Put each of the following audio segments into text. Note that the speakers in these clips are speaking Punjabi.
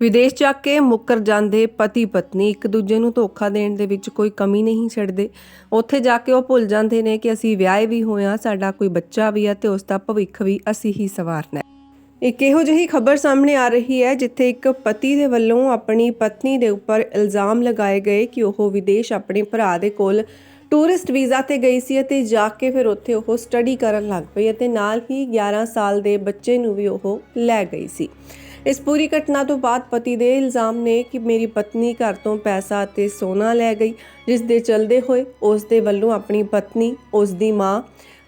ਵਿਦੇਸ਼ ਜਾ ਕੇ ਮੁੱਕਰ ਜਾਂਦੇ ਪਤੀ ਪਤਨੀ, ਇੱਕ ਦੂਜੇ ਨੂੰ ਧੋਖਾ ਦੇਣ ਦੇ ਵਿੱਚ ਕੋਈ ਕਮੀ ਨਹੀਂ ਛੱਡਦੇ। ਉੱਥੇ ਜਾ ਕੇ ਉਹ ਭੁੱਲ ਜਾਂਦੇ ਨੇ ਕਿ ਅਸੀਂ ਵਿਆਹੇ ਵੀ ਹੋਏ ਹਾਂ, ਸਾਡਾ ਕੋਈ ਬੱਚਾ ਵੀ ਹੈ ਤੇ ਉਸ ਦਾ ਭਵਿੱਖ ਵੀ ਅਸੀਂ ਹੀ ਸਵਾਰਨਾ ਹੈ। ਇੱਕ ਇਹੋ ਜਿਹੀ ਖਬਰ ਸਾਹਮਣੇ ਆ ਰਹੀ ਹੈ, ਜਿੱਥੇ ਇੱਕ ਪਤੀ ਦੇ ਵੱਲੋਂ ਆਪਣੀ ਪਤਨੀ ਦੇ ਉੱਪਰ ਇਲਜ਼ਾਮ ਲਗਾਏ ਗਏ ਕਿ ਉਹ ਵਿਦੇਸ਼ ਆਪਣੇ ਭਰਾ ਦੇ ਕੋਲ ਟੂਰਿਸਟ ਵੀਜ਼ਾ ਤੇ ਗਈ ਸੀ ਅਤੇ ਜਾ ਕੇ ਫਿਰ ਉੱਥੇ ਉਹ ਸਟੱਡੀ ਕਰਨ ਲੱਗ ਪਈ ਅਤੇ ਨਾਲ ਹੀ 11 ਸਾਲ ਦੇ ਬੱਚੇ ਨੂੰ ਵੀ ਉਹ ਲੈ ਗਈ ਸੀ। ਇਸ ਪੂਰੀ ਘਟਨਾ ਤੋਂ ਬਾਅਦ ਪਤੀ ਦੇ ਇਲਜ਼ਾਮ ਨੇ ਕਿ ਮੇਰੀ ਪਤਨੀ ਘਰ ਤੋਂ ਪੈਸਾ ਅਤੇ ਸੋਨਾ ਲੈ ਗਈ, ਜਿਸ ਦੇ ਚਲਦੇ ਹੋਏ ਉਸ ਦੇ ਵੱਲੋਂ ਆਪਣੀ ਪਤਨੀ, ਉਸ ਦੀ ਮਾਂ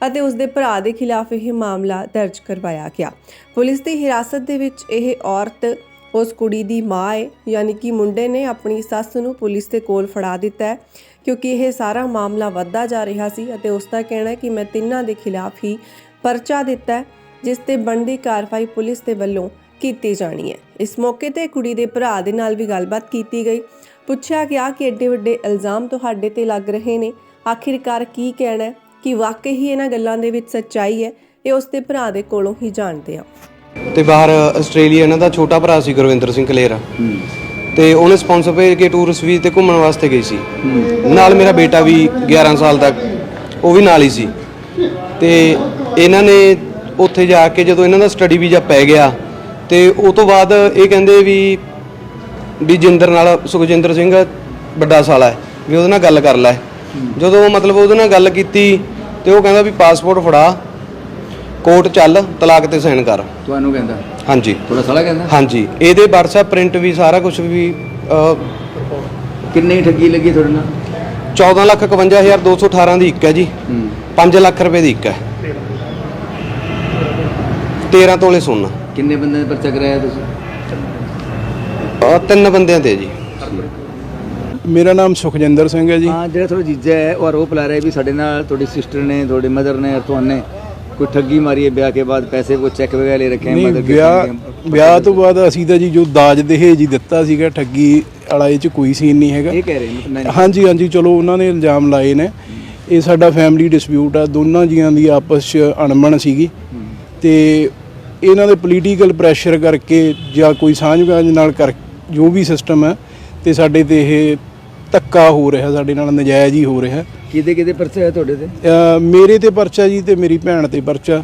ਅਤੇ ਉਸ ਦੇ ਭਰਾ ਦੇ ਖਿਲਾਫ ਇਹ ਮਾਮਲਾ ਦਰਜ ਕਰਵਾਇਆ ਗਿਆ। ਪੁਲਿਸ ਦੀ ਹਿਰਾਸਤ ਦੇ ਵਿੱਚ ਇਹ ਔਰਤ, ਉਸ ਕੁੜੀ ਦੀ ਮਾਂ ਹੈ ਯਾਨੀ ਕਿ ਮੁੰਡੇ ਨੇ ਆਪਣੀ ਸੱਸ ਨੂੰ ਪੁਲਿਸ ਦੇ ਕੋਲ ਫੜਾ ਦਿੱਤਾ ਹੈ, ਕਿਉਂਕਿ ਇਹ ਸਾਰਾ ਮਾਮਲਾ ਵੱਧਦਾ ਜਾ ਰਿਹਾ ਸੀ ਅਤੇ ਉਸ ਦਾ ਕਹਿਣਾ ਹੈ ਕਿ ਮੈਂ ਤਿੰਨਾਂ ਦੇ ਖਿਲਾਫ ਹੀ ਪਰਚਾ ਦਿੱਤਾ ਜਿਸ ਤੇ ਬਣਦੀ ਕਾਰਵਾਈ ਪੁਲਿਸ ਦੇ ਵੱਲੋਂ ਕੀਤੀ ਜਾਣੀ ਹੈ। ਇਸ ਮੌਕੇ ਤੇ ਕੁੜੀ ਦੇ ਭਰਾ ਦੇ ਨਾਲ ਵੀ ਗੱਲਬਾਤ ਕੀਤੀ ਗਈ। ਪੁੱਛਿਆ ਗਿਆ ਕਿ ਐਡੇ ਵੱਡੇ ਇਲਜ਼ਾਮ ਤੁਹਾਡੇ ਤੇ ਲੱਗ ਰਹੇ ਨੇ। ਆਖਿਰਕਾਰ ਕੀ ਕਹਿਣਾ ਕਿ ਵਾਕਈ ਹੀ ਇਹਨਾਂ ਗੱਲਾਂ ਦੇ ਵਿੱਚ ਸੱਚਾਈ ਹੈ, ਇਹ ਉਸ ਦੇ ਭਰਾ ਦੇ ਕੋਲੋਂ ਹੀ ਜਾਣਦੇ ਹਾਂ। ਤੇ ਬਾਹਰ ਆਸਟ੍ਰੇਲੀਆ ਇਹਨਾਂ ਦਾ ਛੋਟਾ ਭਰਾ ਸੀ ਗੁਰਵਿੰਦਰ ਸਿੰਘ ਕਲੇਰਾ ਤੇ ਉਹਨੇ ਸਪਾਂਸਰ ਭੇਜ ਕੇ ਟੂਰਿਸਟ ਵੀਜ਼ੇ ਤੇ ਘੁੰਮਣ ਵਾਸਤੇ ਗਈ ਸੀ। ਨਾਲ ਮੇਰਾ ਬੇਟਾ ਵੀ 11 ਸਾਲ ਦਾ, ਉਹ ਵੀ ਨਾਲ ਹੀ ਸੀ। ਤੇ ਇਹਨਾਂ ਨੇ ਉੱਥੇ ਜਾ ਕੇ ਜਦੋਂ ਇਹਨਾਂ ਦਾ ਸਟੱਡੀ ਵੀਜ਼ਾ ਪੈ ਗਿਆ ਤੇ ਉਹ ਤੋਂ ਬਾਅਦ ਇਹ ਕਹਿੰਦੇ ਵੀ ਵੀ ਜਿੰਦਰ ਨਾਲ ਸੁਖਜਿੰਦਰ ਸਿੰਘ ਵੱਡਾ ਸਾਲਾ ਹੈ ਵੀ ਉਹਦੇ ਨਾਲ ਗੱਲ ਕਰ ਲੈ। ਜਦੋਂ ਮਤਲਬ ਉਹਦੇ ਨਾਲ ਗੱਲ ਕੀਤੀ ਤੇ ਉਹ ਕਹਿੰਦਾ ਵੀ ਪਾਸਪੋਰਟ ਫੜਾ ਕੋਰਟ ਚੱਲ ਤਲਾਕ ਤੇ ਸਾਈਨ ਕਰ। ਤੁਹਾਨੂੰ ਕਹਿੰਦਾ? ਹਾਂਜੀ। ਥੋੜਾ ਸਾਲਾ ਕਹਿੰਦਾ? ਹਾਂਜੀ। ਇਹਦੇ WhatsApp ਪ੍ਰਿੰਟ ਵੀ ਸਾਰਾ ਕੁਝ ਵੀ ਕਿੰਨੀ ਠੱਗੀ ਲੱਗੀ ਤੁਹਾਡੇ ਨਾਲ? 14 ਲੱਖ 51218 ਦੀ ਇੱਕ ਹੈ ਜੀ। ਹੂੰ। 5 ਲੱਖ ਰੁਪਏ ਦੀ ਇੱਕ ਹੈ। 13 ਤੋਲੇ ਸੋਨਾ। ਕਿੰਨੇ ਬੰਦੇ ਦਾ ਪਰਚਾ ਕਰਾਇਆ ਤੁਸੀਂ? ਆ ਤਿੰਨ ਬੰਦਿਆਂ ਤੇ ਜੀ। ਮੇਰਾ ਨਾਮ ਸੁਖਜਿੰਦਰ ਸਿੰਘ ਹੈ ਜੀ। ਹਾਂ ਜਿਹੜਾ ਤੁਹਾਡਾ ਜੀਜਾ ਹੈ ਉਹ ਆਰੋਪ ਲਾ ਰਿਹਾ ਵੀ ਸਾਡੇ ਨਾਲ ਤੁਹਾਡੀ ਸਿਸਟਰ ਨੇ ਤੁਹਾਡੇ ਮਦਰ ਨੇ ਤੁਹਾਨੂੰ ਕੋਈ ਠੱਗੀ ਮਾਰੀ ਹੈ ਵਿਆਹ ਕੇ ਬਾਅਦ ਪੈਸੇ ਕੋ ਚੈੱਕ ਵਗੈਰਾ ਲੈ ਰੱਖੇ ਮਦਰ ਕੇ ਵਿਆਹ ਵਿਆਹ ਤੋਂ ਬਾਅਦ ਅਸੀਂ ਤਾਂ ਜੀ ਜੋ ਦਾਜ ਦਹੇਜ ਹੀ ਦਿੱਤਾ ਸੀਗਾ ਠੱਗੀ ਵਾਲਾ ਚ ਕੋਈ ਸੀਨ ਨਹੀਂ ਹੈਗਾ। ਇਹ ਕਹਿ ਰਹੇ ਨੇ ਹਾਂਜੀ ਹਾਂਜੀ ਚਲੋ ਉਹਨਾਂ ਨੇ ਇਲਜ਼ਾਮ ਲਾਏ ਨੇ। ਇਹ ਸਾਡਾ ਫੈਮਿਲੀ ਡਿਸਪਿਊਟ ਆ ਦੋਨਾਂ ਜੀਆਂ ਦੀ ਆਪਸ 'ਚ ਅਣਬਣ ਸੀਗੀ। ਤੇ ਇਹਨਾਂ ਦੇ ਪੋਲੀਟੀਕਲ ਪ੍ਰੈਸ਼ਰ ਕਰਕੇ ਜਾਂ ਕੋਈ ਸਾਂਝਗਾਂਝ ਨਾਲ ਕਰ ਜੋ ਵੀ ਸਿਸਟਮ ਹੈ ਤੇ ਸਾਡੇ ਤੇ ਇਹ ਧੱਕਾ ਹੋ ਰਿਹਾ ਸਾਡੇ ਨਾਲ ਨਜਾਇਜ਼ ਹੀ ਹੋ ਰਿਹਾ। ਕਿਹਦੇ ਕਿਹਦੇ ਪਰਚਾ ਹੈ ਤੁਹਾਡੇ ਤੇ? ਮੇਰੇ ਤੇ ਪਰਚਾ ਜੀ ਤੇ ਮੇਰੀ ਭੈਣ ਤੇ ਪਰਚਾ।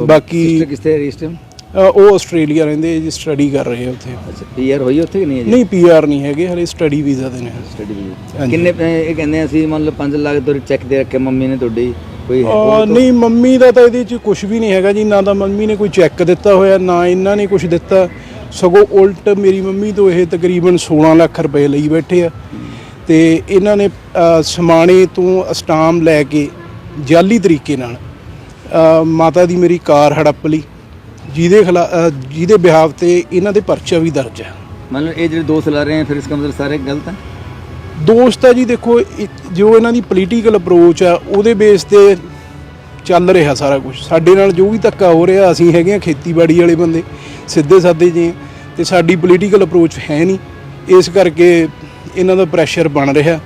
ਬਾਕੀ ਸਿਸਟਰ ਕਿਸ ਤੇ ਇਸ ਟਾਈਮ ਅ, ਉਹ ਆਸਟ੍ਰੇਲੀਆ ਰਹਿੰਦੇ ਜੀ ਸਟੱਡੀ ਕਰ ਰਹੇ ਆ ਉੱਥੇ। ਅੱਛਾ ਪੀਆਰ ਹੋਈ ਉੱਥੇ ਕਿ ਨਹੀਂ ਹੈ ਜੀ? ਨਹੀਂ ਪੀਆਰ ਨਹੀਂ ਹੈਗੇ ਹਲੇ ਸਟੱਡੀ ਵੀਜ਼ਾ ਦੇ ਨੇ। ਸਟੱਡੀ ਹਾਂਜੀ। ਕਿੰਨੇ ਪੈ- ਇਹ ਕਹਿੰਦੇ ਅਸੀਂ ਮੰਨ ਲਓ 5 ਲੱਖ ਤੁਹਾਡੇ ਚੈੱਕ ਦੇ ਰੱਖੇ ਮੰਮੀ ਨੇ ਤੁਹਾਡੀ ਕੋਈ ਅ, ਨਹੀਂ ਮੰਮੀ ਦਾ ਤਾਂ ਇਹਦੇ 'ਚ ਕੁਝ ਵੀ ਨਹੀਂ ਹੈਗਾ ਜੀ ਨਾ ਤਾਂ ਮੰਮੀ ਨੇ ਕੋਈ ਚੈੱਕ ਦਿੱਤਾ ਹੋਇਆ ਨਾ ਇਹਨਾਂ ਨੇ ਕੁਝ ਦਿੱਤਾ। ਸਗੋਂ ਉਲਟ ਮੇਰੀ ਮੰਮੀ ਤੋਂ ਇਹ ਤਕਰੀਬਨ 16 ਲੱਖ ਰੁਪਏ ਲਈ ਬੈਠੇ ਆ। ਤੇ ਇਹਨਾਂ ਨੇ ਸਮਾਣੇ ਤੋਂ ਅਸਟਾਮ ਲੈ ਕੇ ਜਾਲੀ ਤਰੀਕੇ ਨਾਲ ਮਾਤਾ ਦੀ ਮੇਰੀ ਕਾਰ ਹੜੱਪ ਲਈ। ਜਿਹਦੇ ਜਿਹਦੇ ਬਿਹਾਵ ਤੇ ਇਹਨਾਂ ਦੇ ਪਰਚਾ ਵੀ ਦਰਜ ਹੈ ਮੰਨ ਲਓ ਇਹ ਜਿਹੜੇ ਦੋਸਤ ਲਾ ਰਹੇ ਹੈ ਫਿਰ ਇਸका ਮਤਲਬ ਸਾਰੇ ਗਲਤ ਹੈ ਦੋਸਤ ਹੈ ਜੀ ਦੇਖੋ ਇੱਕ ਜੋ ਇਹਨਾਂ ਦੀ ਪੋਲੀਟੀਕਲ ਅਪਰੋਚ ਆ, ਉਹਦੇ ਬੇਸ ਤੇ ਚੱਲ ਰਿਹਾ ਸਾਰਾ ਕੁਝ ਸਾਡੇ ਨਾਲ ਜੋ ਵੀ ਧੱਕਾ ਹੋ ਰਿਹਾ, ਅਸੀਂ ਹੈਗੇ ਆ ਖੇਤੀਬਾੜੀ ਵਾਲੇ ਬੰਦੇ, ਸਿੱਧੇ ਸਾਦੇ ਜੀ ਹਾਂ ਤੇ ਸਾਡੀ ਪੋਲੀਟੀਕਲ ਅਪਰੋਚ ਹੈ ਨਹੀਂ। ਇਸ ਕਰਕੇ ਇਹਨਾਂ ਦਾ ਪ੍ਰੈਸ਼ਰ ਬਣ ਰਿਹਾ।